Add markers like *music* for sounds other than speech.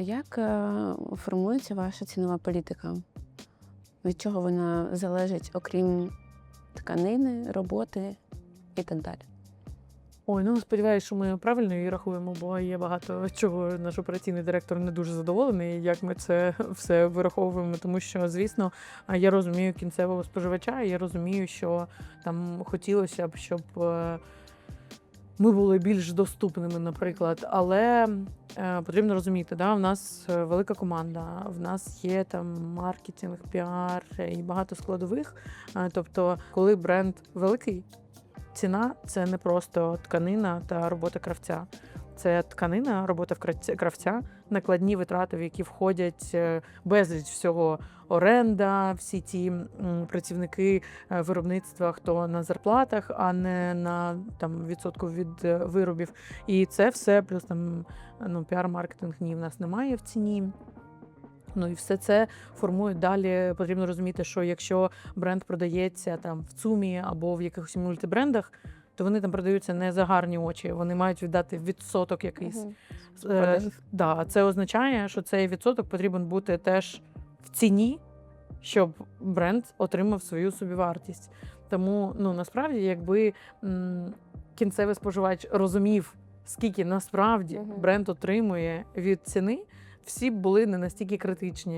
Як е, формується ваша цінова політика? Від чого вона залежить, окрім тканини, роботи і так далі? Ой, ну сподіваюся, що ми правильно її рахуємо, бо є багато чого наш операційний директор не дуже задоволений, як ми це *laughs* все вираховуємо. Тому що, звісно, я розумію кінцевого споживача, я розумію, що там хотілося б, щоб е, ми були більш доступними, наприклад. Але е, потрібно розуміти, да, в нас е, велика команда, в нас є там маркетинг, піар і багато складових. Е, Тобто, коли бренд великий, ціна це не просто тканина та робота кравця. Це тканина, робота вкравця- кравця, накладні витрати, в які входять е, безліч всього оренда, всі ті працівники е, виробництва, хто на зарплатах, а не на там відсотку від е, виробів. І це все плюс там ну, піар-маркетинг ні, в нас немає в ціні. Ну і все це формує далі. Потрібно розуміти, що якщо бренд продається там в ЦУМі або в якихось мультибрендах, то вони там продаються не за гарні очі. Вони мають віддати відсоток якийсь. Е, да, це означає, що цей відсоток потрібен бути теж в ціні, щоб бренд отримав свою собівартість. Тому ну насправді, якби м, кінцевий споживач розумів, скільки насправді бренд отримує від ціни, всі б були не настільки критичні.